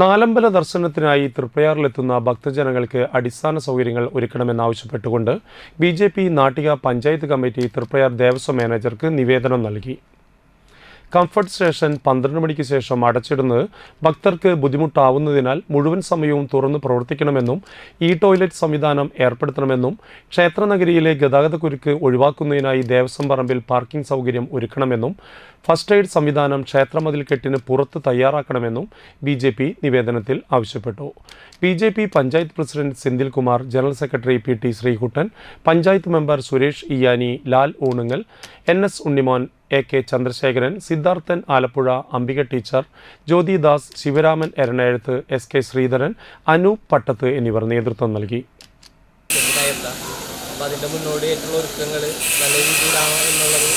നാലമ്പല ദർശനത്തിനായി തൃപ്പയാറിലെത്തുന്ന ഭക്തജനങ്ങൾക്ക് അടിസ്ഥാന സൗകര്യങ്ങൾ ഒരുക്കണമെന്നാവശ്യപ്പെട്ടുകൊണ്ട് B J P Nattika panchayat committee Thriprayar Devaswom മാനേജർക്ക് നിവേദനം നൽകി. കംഫർട്ട് സ്റ്റേഷൻ പന്ത്രണ്ട് മണിക്ക് ശേഷം അടച്ചിടുന്നത് ഭക്തർക്ക് ബുദ്ധിമുട്ടാവുന്നതിനാൽ മുഴുവൻ സമയവും തുറന്ന് പ്രവർത്തിക്കണമെന്നും ഈ ടോയ്ലറ്റ് സംവിധാനം ഏർപ്പെടുത്തണമെന്നും ക്ഷേത്രനഗരിയിലെ ഗതാഗതക്കുരുക്ക് ഒഴിവാക്കുന്നതിനായി ദേവസ്വം പറമ്പിൽ പാർക്കിംഗ് സൗകര്യം ഒരുക്കണമെന്നും ഫസ്റ്റ് എയ്ഡ് സംവിധാനം ക്ഷേത്രമതിൽ കെട്ടിന് പുറത്ത് തയ്യാറാക്കണമെന്നും ബി ജെ പി നിവേദനത്തിൽ ആവശ്യപ്പെട്ടു. B J P panchayat president Senthil Kumar general secretary P T Sreekuttan panchayat member Suresh Iyani Lal Oonungal N S Unnimon A K Chandrasekharan Siddharthan Alappuzha Ambika teacher Jyothidas Sivaraman Eranayazhuth S K Sreedharan Anoop Pattath എന്നിവർ നേതൃത്വം നൽകി. അപ്പോൾ അതിന്റെ മുന്നോടിയായിട്ടുള്ള ഒരുക്കങ്ങൾ നല്ല രീതിയിലാണോ എന്നുള്ളത്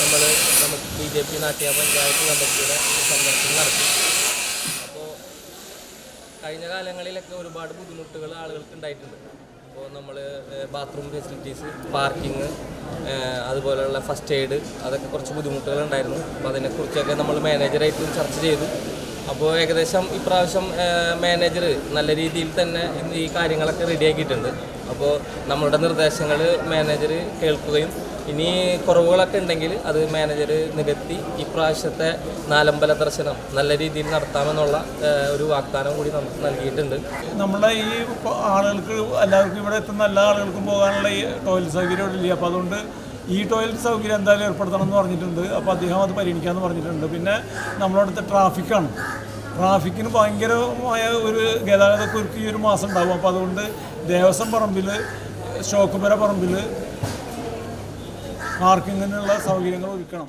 നമ്മൾ നമുക്ക് ബി ജെ പി നാട്ടിയ പഞ്ചായത്ത് കമ്മിറ്റിയുടെ സന്ദർശനം നടത്തി. അപ്പോൾ കഴിഞ്ഞ കാലങ്ങളിലൊക്കെ ഒരുപാട് ബുദ്ധിമുട്ടുകൾ ആളുകൾക്ക് ഉണ്ടായിട്ടുണ്ട്. അപ്പോൾ നമ്മൾ ബാത്റൂം ഫെസിലിറ്റീസ് പാർക്കിംഗ് അതുപോലെയുള്ള ഫസ്റ്റ് എയ്ഡ് അതൊക്കെ കുറച്ച് ബുദ്ധിമുട്ടുകൾ ഉണ്ടായിരുന്നു അപ്പോൾ അതിനെക്കുറിച്ചൊക്കെ നമ്മൾ മാനേജറായിട്ടും ചർച്ച ചെയ്തു. അപ്പോൾ ഏകദേശം ഇപ്രാവശ്യം മാനേജർ നല്ല രീതിയിൽ തന്നെ ഈ കാര്യങ്ങളൊക്കെ റെഡിയാക്കിയിട്ടുണ്ട് അപ്പോൾ നമ്മളുടെ നിർദ്ദേശങ്ങൾ മാനേജർ കേൾക്കുകയും ഇനി കുറവുകളൊക്കെ ഉണ്ടെങ്കിൽ അത് മാനേജർ നികത്തി ഇപ്രാവശ്യത്തെ നാലമ്പല ദർശനം നല്ല രീതിയിൽ നടത്താമെന്നുള്ള ഒരു വാഗ്ദാനം കൂടി നമുക്ക് നൽകിയിട്ടുണ്ട്. നമ്മുടെ ഈ ആളുകൾക്ക് എല്ലാവർക്കും ഇവിടെ എത്തുന്ന എല്ലാ ആളുകൾക്കും പോകാനുള്ള ഈ ടോയ്ലറ്റ് സൗകര്യം ഇല്ല അപ്പോൾ അതുകൊണ്ട് ഈ ടോയ്ലറ്റ് സൗകര്യം എന്തായാലും ഏർപ്പെടുത്തണം എന്ന് പറഞ്ഞിട്ടുണ്ട്. അപ്പോൾ അദ്ദേഹം അത് പരിഗണിക്കാമെന്ന് പറഞ്ഞിട്ടുണ്ട്. പിന്നെ നമ്മളടുത്ത് ട്രാഫിക്കാണ് ട്രാഫിക്കിന് ഭയങ്കരമായ ഒരു ഗതാഗത കുരുക്ക് ഈ ഒരു മാസം ഉണ്ടാകും അപ്പോൾ അതുകൊണ്ട് ദേവസ്വം പറമ്പിൽ ഷോക്കുമര പറമ്പിൽ പാർക്കിങ്ങിനുള്ള സൗകര്യങ്ങൾ ഒരുക്കണം.